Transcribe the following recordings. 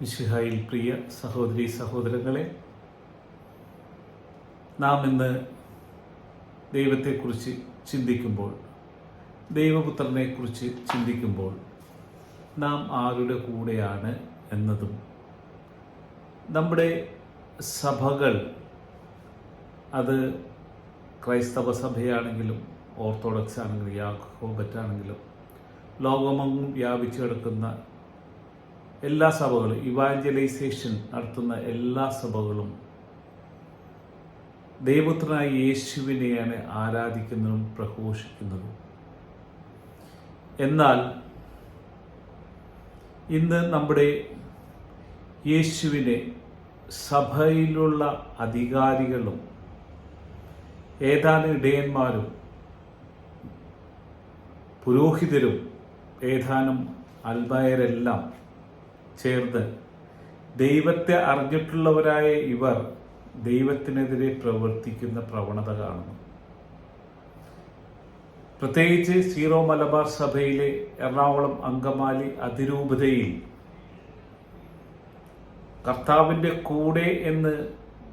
മിശിഹായിൽ പ്രിയ സഹോദരി സഹോദരങ്ങളെ നാം ഇന്ന് ദൈവത്തെക്കുറിച്ച് ചിന്തിക്കുമ്പോൾ ദൈവപുത്രനെക്കുറിച്ച് ചിന്തിക്കുമ്പോൾ നാം ആരുടെ കൂടെയാണ് എന്നതും നമ്മുടെ സഭകൾ അത് ക്രൈസ്തവ സഭയാണെങ്കിലും ഓർത്തഡോക്സ് ആണെങ്കിലും യാക്കോബറ്റാണെങ്കിലും ലോകമെങ്ങും വ്യാപിച്ചു കിടക്കുന്ന എല്ലാ സഭകളും ഇവാഞ്ചലൈസേഷൻ നടത്തുന്ന എല്ലാ സഭകളും ദൈവപുത്രനായ യേശുവിനെയാണ് ആരാധിക്കുന്നതും പ്രഘോഷിക്കുന്നതും. എന്നാൽ ഇന്ന് നമ്മുടെ യേശുവിനെ സഭയിലുള്ള അധികാരികളും ഏതാനും ഇടയന്മാരും പുരോഹിതരും ഏതാനും അൽബായരെല്ലാം ചേർന്ന് ദൈവത്തെ അറിഞ്ഞിട്ടുള്ളവരായ ഇവർ ദൈവത്തിനെതിരെ പ്രവർത്തിക്കുന്ന പ്രവണത കാണുന്നു. പ്രത്യേകിച്ച് സീറോ മലബാർ സഭയിലെ എറണാകുളം അങ്കമാലി അതിരൂപതയിൽ കർത്താവിന്റെ കൂടെ എന്ന്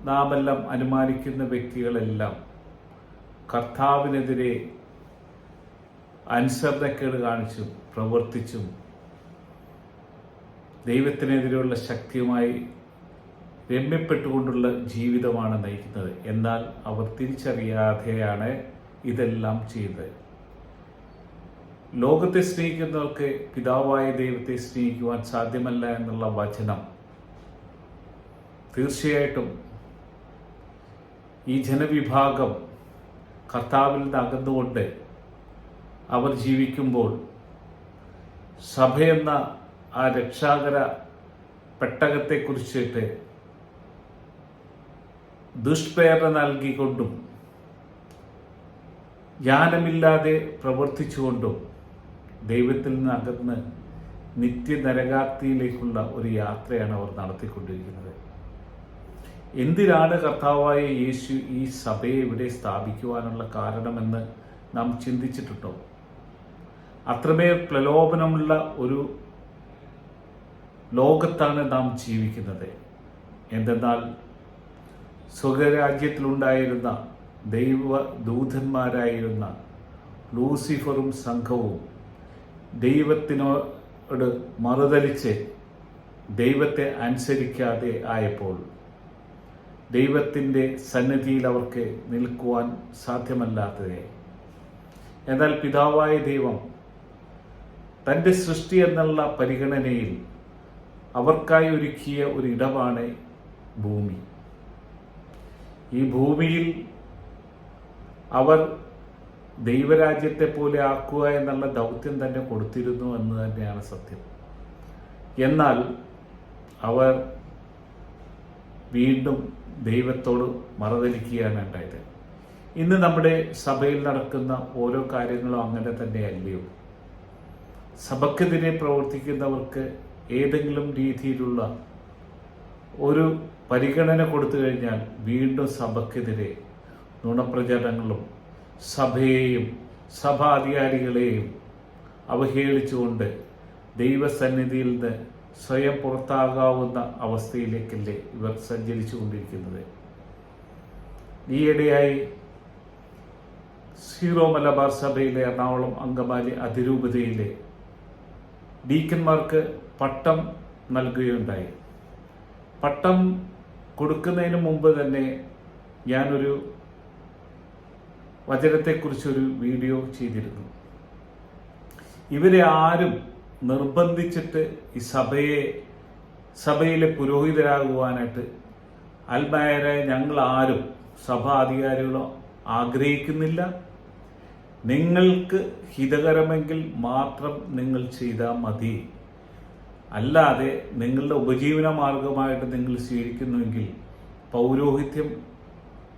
നാമെല്ലാം അനുമാനിക്കുന്ന വ്യക്തികളെല്ലാം കർത്താവിനെതിരെ അനുസരണക്കേട് കാണിച്ചും പ്രവർത്തിച്ചും ദൈവത്തിനെതിരെയുള്ള ശക്തിയുമായി രമ്യപ്പെട്ടുകൊണ്ടുള്ള ജീവിതമാണ് നയിക്കുന്നത്. എന്നാൽ അവർ തിരിച്ചറിയാതെയാണ് ഇതെല്ലാം ചെയ്യുന്നത് ലോകത്തെ സ്നേഹിക്കുന്നവർക്ക് പിതാവായ ദൈവത്തെ സ്നേഹിക്കുവാൻ സാധ്യമല്ല എന്നുള്ള വചനം തീർച്ചയായിട്ടും ഈ ജനവിഭാഗം കർത്താവിൽ നിന്ന് അകന്നുകൊണ്ട് അവർ ജീവിക്കുമ്പോൾ സഭയെന്ന ആ രക്ഷാകര പെട്ടകത്തെക്കുറിച്ചിട്ട് ദുഷ്പ്രേരണ നൽകിക്കൊണ്ടും ജ്ഞാനമില്ലാതെ പ്രവർത്തിച്ചുകൊണ്ടും ദൈവത്തിൽ നിന്ന് അകന്ന് നിത്യനരകാഗ്നിയിലേക്കുള്ള ഒരു യാത്രയാണ് അവർ നടത്തിക്കൊണ്ടിരിക്കുന്നത്. എന്തിനാണ് കർത്താവായ യേശു ഈ സഭയെ ഇവിടെ സ്ഥാപിക്കുവാനുള്ള കാരണമെന്ന് നാം ചിന്തിച്ചിട്ടുണ്ടോ? അത്രമേൽ പ്രലോഭനമുള്ള ഒരു ലോകത്താണ് നാം ജീവിക്കുന്നത്. എന്തെന്നാൽ സ്വകരാജ്യത്തിലുണ്ടായിരുന്ന ദൈവ ദൂതന്മാരായിരുന്ന ലൂസിഫറും സംഘവും ദൈവത്തിനോട് മറുതലിച്ച് ദൈവത്തെ അനുസരിക്കാതെ ആയപ്പോൾ ദൈവത്തിന്റെ സന്നിധിയിൽ അവർക്ക് നിൽക്കുവാൻ സാധ്യമല്ലാത്തതേ. എന്നാൽ പിതാവായ ദൈവം തന്റെ സൃഷ്ടി എന്നുള്ള പരിഗണനയിൽ അവർക്കായി ഒരുക്കിയ ഒരു ഇടമാണ് ഭൂമി. ഈ ഭൂമിയിൽ അവർ ദൈവരാജ്യത്തെ പോലെ ആക്കുക എന്നുള്ള ദൗത്യം തന്നെ കൊടുത്തിരുന്നു എന്ന് തന്നെയാണ് സത്യം. എന്നാൽ അവർ വീണ്ടും ദൈവത്തോട് മറതലിക്കുകയാണ് ഉണ്ടായത്. ഇന്ന് നമ്മുടെ സഭയിൽ നടക്കുന്ന ഓരോ കാര്യങ്ങളും അങ്ങനെ തന്നെ അല്ലയോ സഭക്കെതിരെ പ്രവർത്തിക്കുന്നവർക്ക് ഏതെങ്കിലും രീതിയിലുള്ള ഒരു പരിഗണന കൊടുത്തു കഴിഞ്ഞാൽ വീണ്ടും സഭയ്ക്കെതിരെ നുണപ്രചരണങ്ങളും സഭയെയും സഭാധികാരികളെയും അവഹേളിച്ചുകൊണ്ട് ദൈവസന്നിധിയിൽ നിന്ന് സ്വയം പുറത്താകാവുന്ന അവസ്ഥയിലേക്കല്ലേ ഇവർ സഞ്ചരിച്ചു കൊണ്ടിരിക്കുന്നത് ഈയിടെയായി സീറോ മലബാർ സഭയിലെ എറണാകുളം അങ്കമാലി അതിരൂപതയിലെ ഡീക്കന്മാർക്ക് പട്ടം നൽകുകയുണ്ടായി. പട്ടം കൊടുക്കുന്നതിന് മുമ്പ് തന്നെ ഞാനൊരു വചനത്തെക്കുറിച്ചൊരു വീഡിയോ ചെയ്തിരുന്നു. ഇവരെ ആരും നിർബന്ധിച്ചിട്ട് ഈ സഭയെ സഭയിലെ പുരോഹിതരാകുവാനായിട്ട് അൽമായരായ ഞങ്ങൾ ആരും സഭാ അധികാരികളോ ആഗ്രഹിക്കുന്നില്ല. നിങ്ങൾക്ക് ഹിതകരമെങ്കിൽ മാത്രം നിങ്ങൾ ചെയ്താൽ മതി. അല്ലാതെ നിങ്ങളുടെ ഉപജീവന മാർഗമായിട്ട് നിങ്ങൾ സ്വീകരിക്കുന്നുവെങ്കിൽ പൗരോഹിത്യം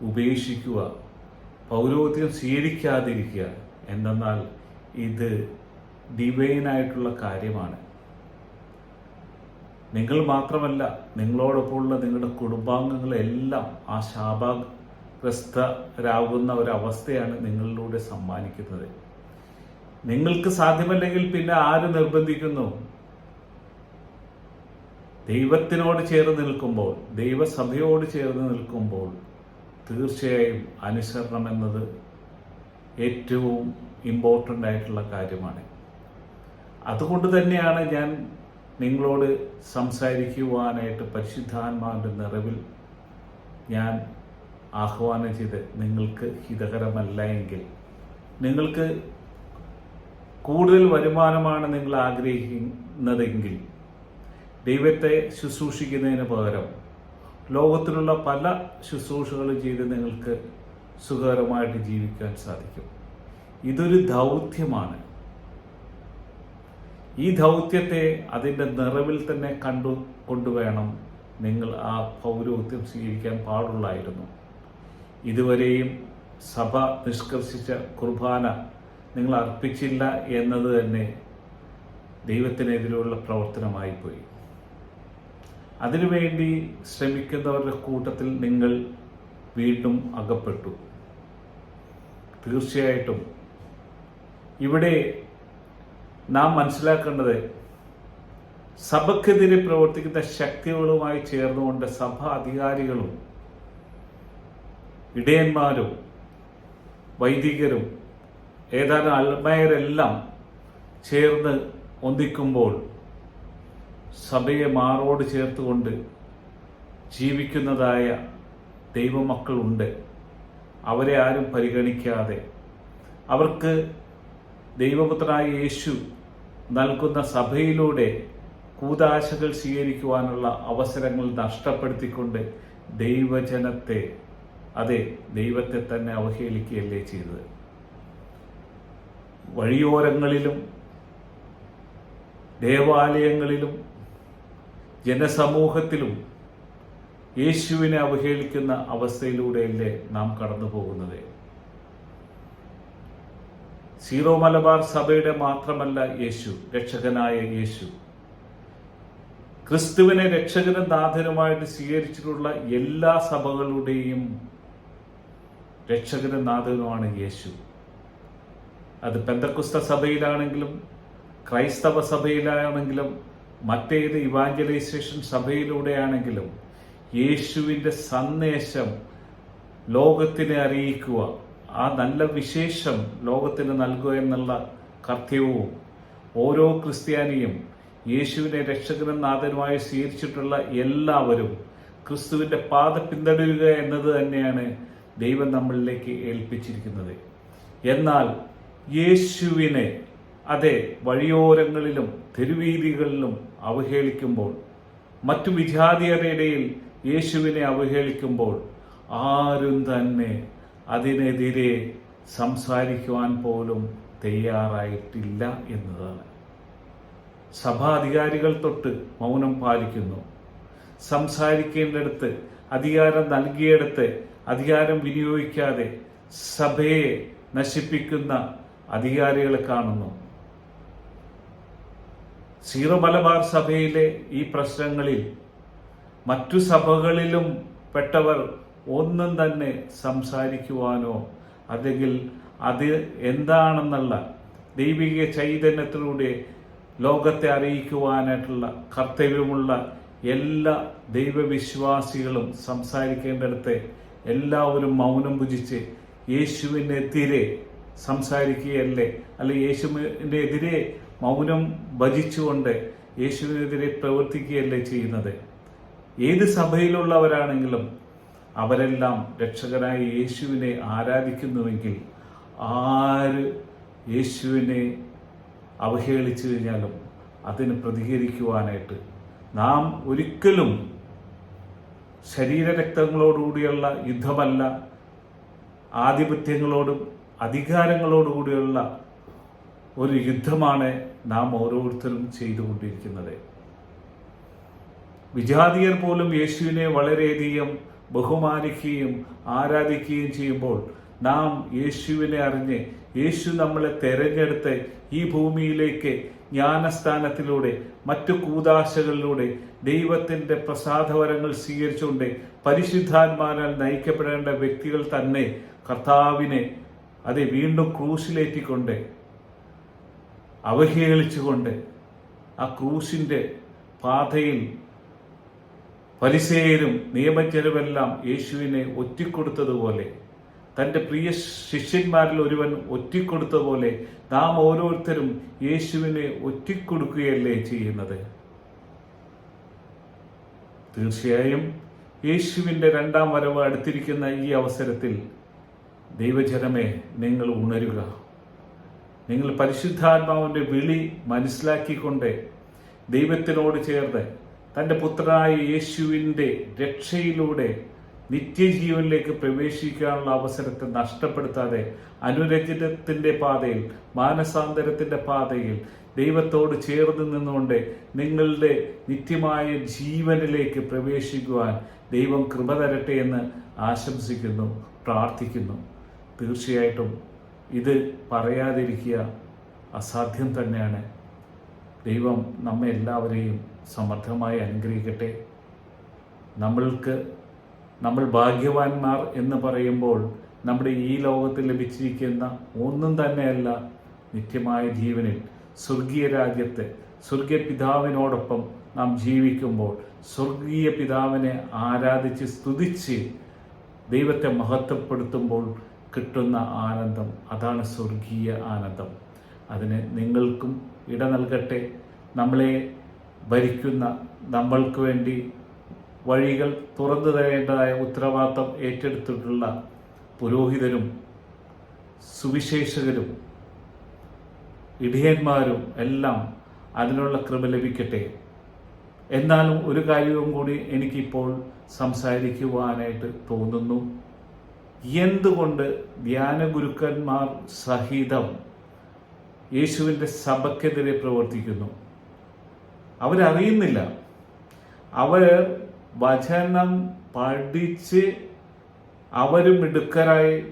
ഉപേക്ഷിക്കുക പൗരോഹിത്യം സ്വീകരിക്കാതിരിക്കുക എന്തെന്നാൽ ഇത് ഡിവൈനായിട്ടുള്ള കാര്യമാണ്. നിങ്ങൾ മാത്രമല്ല നിങ്ങളോടൊപ്പമുള്ള നിങ്ങളുടെ കുടുംബാംഗങ്ങളെല്ലാം ആ ശാപഗ്രസ്തരാകുന്ന ഒരവസ്ഥയാണ് നിങ്ങളിലൂടെ സമ്മാനിക്കുന്നത്. നിങ്ങൾക്ക് സാധ്യമല്ലെങ്കിൽ പിന്നെ ആര് നിർബന്ധിക്കുന്നു? ദൈവത്തിനോട് ചേർന്ന് നിൽക്കുമ്പോൾ ദൈവസഭയോട് ചേർന്ന് നിൽക്കുമ്പോൾ തീർച്ചയായും അനുസരണം എന്നത് ഏറ്റവും ഇമ്പോർട്ടന്റ് ആയിട്ടുള്ള കാര്യമാണ്. അതുകൊണ്ട് തന്നെയാണ് ഞാൻ നിങ്ങളോട് സംസാരിക്കുവാനായിട്ട് പരിശുദ്ധാത്മാവിന്റെ നിറവിൽ ഞാൻ ആഹ്വാനം ചെയ്ത് നിങ്ങൾക്ക് ഹിതകരമല്ല എങ്കിൽ നിങ്ങൾക്ക് കൂടുതൽ വരുമാനമാണ് നിങ്ങൾ ആഗ്രഹിക്കുന്നതെങ്കിൽ ദൈവത്തെ ശുശ്രൂഷിക്കുന്നതിന് പകരം ലോകത്തിലുള്ള പല ശുശ്രൂഷകളും ചെയ്ത് നിങ്ങൾക്ക് സുഖകരമായിട്ട് ജീവിക്കാൻ സാധിക്കും. ഇതൊരു ദൗത്യമാണ്. ഈ ദൗത്യത്തെ അതിന്റെ നിറവിൽ തന്നെ കണ്ടു കൊണ്ടുവേണം നിങ്ങൾ ആ പൗരോഹിത്യം സ്വീകരിക്കാൻ പാടുള്ളായിരുന്നു. ഇതുവരെയും സഭ നിഷ്കർഷിച്ച കുർബാന നിങ്ങൾ അർപ്പിച്ചില്ല എന്നത് തന്നെ ദൈവത്തിനെതിരെയുള്ള പ്രവർത്തനമായി പോയി അതിനുവേണ്ടി ശ്രമിക്കുന്നവരുടെ കൂട്ടത്തിൽ നിങ്ങൾ വീണ്ടും അകപ്പെട്ടു. തീർച്ചയായിട്ടും. ഇവിടെ നാം മനസ്സിലാക്കേണ്ടത് സഭക്കെതിരെ പ്രവർത്തിക്കുന്ന ശക്തികളുമായി ചേർന്നുകൊണ്ട് സഭ അധികാരികളും ഇടയന്മാരും വൈദികരും ഏതാനും അൽമയരെല്ലാം ചേർന്ന് ഒന്നിക്കുമ്പോൾ സഭയെ മാറോട് ചേർത്തുകൊണ്ട് ജീവിക്കുന്നതായ ദൈവമക്കളുണ്ട്. അവരെ ആരും പരിഗണിക്കാതെ. അവർക്ക് ദൈവപുത്രനായ യേശു നൽകുന്ന സഭയിലൂടെ കൂതാശകൾ സ്വീകരിക്കുവാനുള്ള അവസരങ്ങൾ നഷ്ടപ്പെടുത്തിക്കൊണ്ട് ദൈവജനത്തെ അതെ ദൈവത്തെ തന്നെ അവഹേളിക്കുകയല്ലേ ചെയ്തത്. വഴിയോരങ്ങളിലും ദേവാലയങ്ങളിലും ജനസമൂഹത്തിലും യേശുവിനെ അവഹേളിക്കുന്ന അവസ്ഥയിലൂടെയല്ലേ നാം കടന്നു പോകുന്നത്. സീറോ മലബാർ സഭയുടെ മാത്രമല്ല യേശു രക്ഷകനായ യേശു. ക്രിസ്തുവിനെ രക്ഷകനും നാഥനുമായിട്ട് സ്വീകരിച്ചിട്ടുള്ള എല്ലാ സഭകളുടെയും രക്ഷകനും നാഥനുമാണ് യേശു. അത് പെന്തക്കുസ്ത സഭയിലാണെങ്കിലും ക്രൈസ്തവ സഭയിലാണെങ്കിലും മറ്റേത് ഇവാഞ്ചലൈസേഷൻ സഭയിലൂടെയാണെങ്കിലും യേശുവിന്റെ സന്ദേശം ലോകത്തിനെ അറിയിക്കുക. ആ നല്ല വിശേഷം ലോകത്തിന് നൽകുക എന്നുള്ള കർത്തവ്യവും ഓരോ ക്രിസ്ത്യാനിയും യേശുവിനെ രക്ഷകനും നാഥനുമായി സ്വീകരിച്ചിട്ടുള്ള എല്ലാവരും ക്രിസ്തുവിന്റെ പാത പിന്തുടരുക എന്നത് തന്നെയാണ് ദൈവം നമ്മളിലേക്ക് ഏൽപ്പിച്ചിരിക്കുന്നത്. എന്നാൽ യേശുവിനെ അതെ വഴിയോരങ്ങളിലും തെരുവീതികളിലും അവഹേളിക്കുമ്പോൾ മറ്റു വിജാതിയരുടെ ഇടയിൽ യേശുവിനെ അവഹേളിക്കുമ്പോൾ ആരും തന്നെ അതിനെതിരെ സംസാരിക്കുവാൻ പോലും തയ്യാറായിട്ടില്ല എന്നതാണ്. സഭാധികാരികൾ തൊട്ട് മൗനം പാലിക്കുന്നു. സംസാരിക്കേണ്ടടുത്ത് അധികാരം നൽകിയെടുത്ത് അധികാരം വിനിയോഗിക്കാതെ സഭയെ നശിപ്പിക്കുന്ന അധികാരികളെ കാണുന്നു. സീറോ മലബാർ സഭയിലെ ഈ പ്രശ്നങ്ങളിൽ മറ്റു സഭകളിലും പെട്ടവർ ഒന്നും തന്നെ സംസാരിക്കുവാനോ അല്ലെങ്കിൽ അത് എന്താണെന്നുള്ള ദൈവിക ചൈതന്യത്തിലൂടെ ലോകത്തെ അറിയിക്കുവാനായിട്ടുള്ള കർത്തവ്യമുള്ള എല്ലാ ദൈവവിശ്വാസികളും സംസാരിക്കേണ്ടടുത്ത് എല്ലാവരും മൗനം ഭുജിച്ച് യേശുവിനെതിരെ സംസാരിക്കുകയല്ലേ? അല്ലെ യേശുവിന്റെ എതിരെ മൗനം ഭജിച്ചുകൊണ്ട് യേശുവിനെതിരെ പ്രവർത്തിക്കുകയല്ലേ ചെയ്യുന്നത്? ഏത് സഭയിലുള്ളവരാണെങ്കിലും അവരെല്ലാം രക്ഷകനായ യേശുവിനെ ആരാധിക്കുന്നുവെങ്കിൽ ആര് യേശുവിനെ അവഹേളിച്ചു കഴിഞ്ഞാലും അതിന് പ്രതികരിക്കുവാനായിട്ട് നാം ഒരിക്കലും ശരീരരക്തങ്ങളോടുകൂടിയുള്ള യുദ്ധമല്ല ആധിപത്യങ്ങളോടും അധികാരങ്ങളോടുകൂടിയുള്ള ഒരു യുദ്ധമാണ് നാം ഓരോരുത്തരും ചെയ്തുകൊണ്ടിരിക്കുന്നത്. വിജാതിയർ പോലും യേശുവിനെ വളരെയധികം ബഹുമാനിക്കുകയും ആരാധിക്കുകയും ചെയ്യുമ്പോൾ നാം യേശുവിനെ അറിഞ്ഞ് യേശു നമ്മളെ തെരഞ്ഞെടുത്ത് ഈ ഭൂമിയിലേക്ക് ജ്ഞാനസ്ഥാനത്തിലൂടെ മറ്റു കൂതാശകളിലൂടെ ദൈവത്തിന്റെ പ്രസാദവരങ്ങൾ സ്വീകരിച്ചുകൊണ്ട് പരിശുദ്ധാത്മാനാൽ നയിക്കപ്പെടേണ്ട വ്യക്തികൾ തന്നെ കർത്താവിനെ അതെ വീണ്ടും ക്രൂശിലേറ്റിക്കൊണ്ട് അവഹേളിച്ചുകൊണ്ട് ആ ക്രൂശിന്റെ പാതയിൽ പരിസേരും നിയമജ്ഞരുമെല്ലാം യേശുവിനെ ഒറ്റിക്കൊടുത്തതുപോലെ തന്റെ പ്രിയ ശിഷ്യന്മാരിൽ ഒരുവൻ ഒറ്റിക്കൊടുത്തതുപോലെ നാം ഓരോരുത്തരും യേശുവിനെ ഒറ്റിക്കൊടുക്കുകയല്ലേ ചെയ്യുന്നത്? തീർച്ചയായും യേശുവിന്റെ രണ്ടാം വരവ് അടുത്തിരിക്കുന്ന ഈ അവസരത്തിൽ ദൈവജനമേ നിങ്ങൾ ഉണരുക. നിങ്ങൾ പരിശുദ്ധാത്മാവിന്റെ വിളി മനസ്സിലാക്കിക്കൊണ്ട് ദൈവത്തിനോട് ചേർന്ന് തന്റെ പുത്രനായ യേശുവിന്റെ രക്ഷയിലൂടെ നിത്യജീവനിലേക്ക് പ്രവേശിക്കാനുള്ള അവസരത്തെ നഷ്ടപ്പെടുത്താതെ അനുരഞ്ജനത്തിന്റെ പാതയിൽ മാനസാന്തരത്തിന്റെ പാതയിൽ ദൈവത്തോട് ചേർന്ന് നിന്നുകൊണ്ട് നിങ്ങളുടെ നിത്യമായ ജീവനിലേക്ക് പ്രവേശിക്കുവാൻ ദൈവം കൃപ തരട്ടെ എന്ന് ആശംസിക്കുന്നു പ്രാർത്ഥിക്കുന്നു. തീർച്ചയായിട്ടും ഇത് പറയാതിരിക്കുക അസാധ്യം തന്നെയാണ്. ദൈവം നമ്മെ എല്ലാവരെയും സമർത്ഥമായി അനുഗ്രഹിക്കട്ടെ. നമ്മൾക്ക് നമ്മൾ ഭാഗ്യവാന്മാർ എന്ന് പറയുമ്പോൾ നമ്മുടെ ഈ ലോകത്ത് ലഭിച്ചിരിക്കുന്ന ഒന്നും തന്നെയല്ല നിത്യമായ ജീവനിൽ. സ്വർഗീയ രാജ്യത്തെ സ്വർഗീയ പിതാവിനോടൊപ്പം നാം ജീവിക്കുമ്പോൾ സ്വർഗീയ പിതാവിനെ ആരാധിച്ച് സ്തുതിച്ച് ദൈവത്തെ മഹത്വപ്പെടുത്തുമ്പോൾ കിട്ടുന്ന ആനന്ദം. അതാണ് സ്വർഗീയ ആനന്ദം. അതിന് നിങ്ങൾക്കും ഇട നൽകട്ടെ. നമ്മളെ ഭരിക്കുന്ന നമ്മൾക്ക് വേണ്ടി വഴികൾ തുറന്നു തരേണ്ടതായ ഉത്തരവാദിത്തം ഏറ്റെടുത്തിട്ടുള്ള പുരോഹിതരും സുവിശേഷകരും ഇടിയന്മാരും എല്ലാം അതിനുള്ള കൃപ ലഭിക്കട്ടെ. എന്നാലും ഒരു കാര്യവും കൂടി എനിക്കിപ്പോൾ സംസാരിക്കുവാനായിട്ട് തോന്നുന്നു. എന്തുകൊണ്ട് ധ്യാന ഗുരുക്കന്മാർ സഹിതം യേശുവിന്റെ സഭയ്ക്കെതിരെ പ്രവർത്തിക്കുന്നു? അവരറിയുന്നില്ല. അവർ വചനം പഠിച്ച് അവരും മിടുക്കരായി.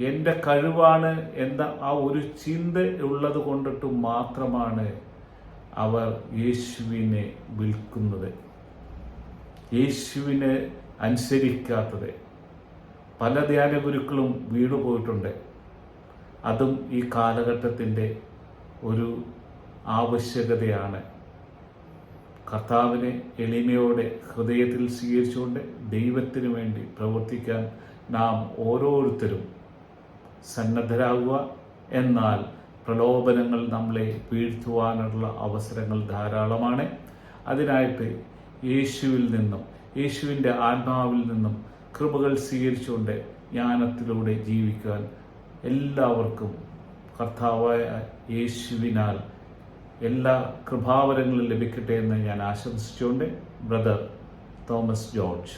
എന്റെ കഴിവാണ് എന്ന ആ ഒരു ചിന്ത ഉള്ളത് കൊണ്ടിട്ട് മാത്രമാണ് അവർ യേശുവിനെ വിൽക്കുന്നത്. യേശുവിനെ അനുസരിക്കാത്തത്. പല ധ്യാന ഗുരുക്കളും വീണു പോയിട്ടുണ്ട്. അതും ഈ കാലഘട്ടത്തിന്റെ ഒരു ആവശ്യകതയാണ്. കർത്താവിനെ എളിമയോടെ ഹൃദയത്തിൽ സ്വീകരിച്ചുകൊണ്ട് ദൈവത്തിനു വേണ്ടി പ്രവർത്തിക്കാൻ നാം ഓരോരുത്തരും സന്നദ്ധരാകുക എന്നാൽ പ്രലോഭനങ്ങൾ നമ്മളെ വീഴ്ത്തുവാനുള്ള അവസരങ്ങൾ ധാരാളമാണ്. അതിനായിട്ട് യേശുവിൽ നിന്നും യേശുവിന്റെ ആത്മാവിൽ നിന്നും കൃപകൾ സ്വീകരിച്ചുകൊണ്ട് ജ്ഞാനത്തിലൂടെ ജീവിക്കാൻ എല്ലാവർക്കും കർത്താവായ യേശുവിനാൽ എല്ലാ കൃപാവരങ്ങളും ലഭിക്കട്ടെ എന്ന് ഞാൻ ആശംസിച്ചുകൊണ്ട് ബ്രദർ തോമസ് ജോർജ്.